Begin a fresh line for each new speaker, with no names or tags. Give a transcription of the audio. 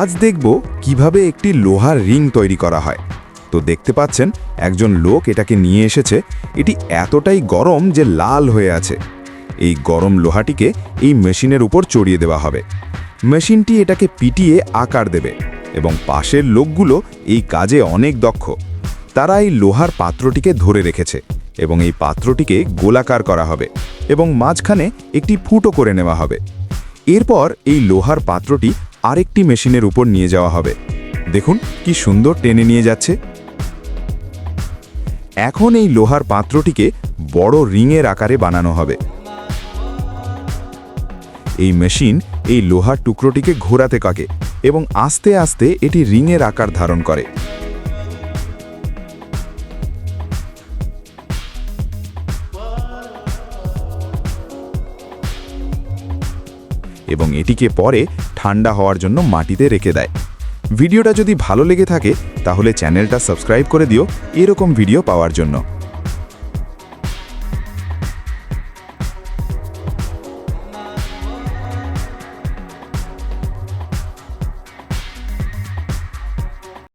আজ দেখব কীভাবে একটি লোহার রিং তৈরি করা হয়। তো দেখতে পাচ্ছেন, একজন লোক এটাকে নিয়ে এসেছে। এটি এতটাই গরম যে লাল হয়ে আছে। এই গরম লোহাটিকে এই মেশিনের উপর চড়িয়ে দেওয়া হবে। মেশিনটি এটাকে পিটিয়ে আকার দেবে এবং পাশের লোকগুলো এই কাজে অনেক দক্ষ। তারা এই লোহার পাত্রটিকে ধরে রেখেছে এবং এই পাত্রটিকে গোলাকার করা হবে এবং মাঝখানে একটি ফুটো করে নেওয়া হবে। এরপর এই লোহার পাত্রটি আরেকটি মেশিনের উপর নিয়ে যাওয়া হবে। দেখুন কি সুন্দর টেনে নিয়ে যাচ্ছে। এখন এই লোহার পাত্রটিকে বড় রিংয়ের আকারে বানানো হবে। এই মেশিন এই লোহার টুকরোটিকে ঘোরাতে কাকে এবং আস্তে আস্তে এটি রিংয়ের আকার ধারণ করে। এবং এটিকে পরে ঠান্ডা হওয়ার জন্য মাটিতে রেখে দেয়। ভিডিওটা যদি ভালো লেগে থাকে, তাহলে চ্যানেলটা সাবস্ক্রাইব করে দিও। এরকম ভিডিও পাওয়ার জন্য।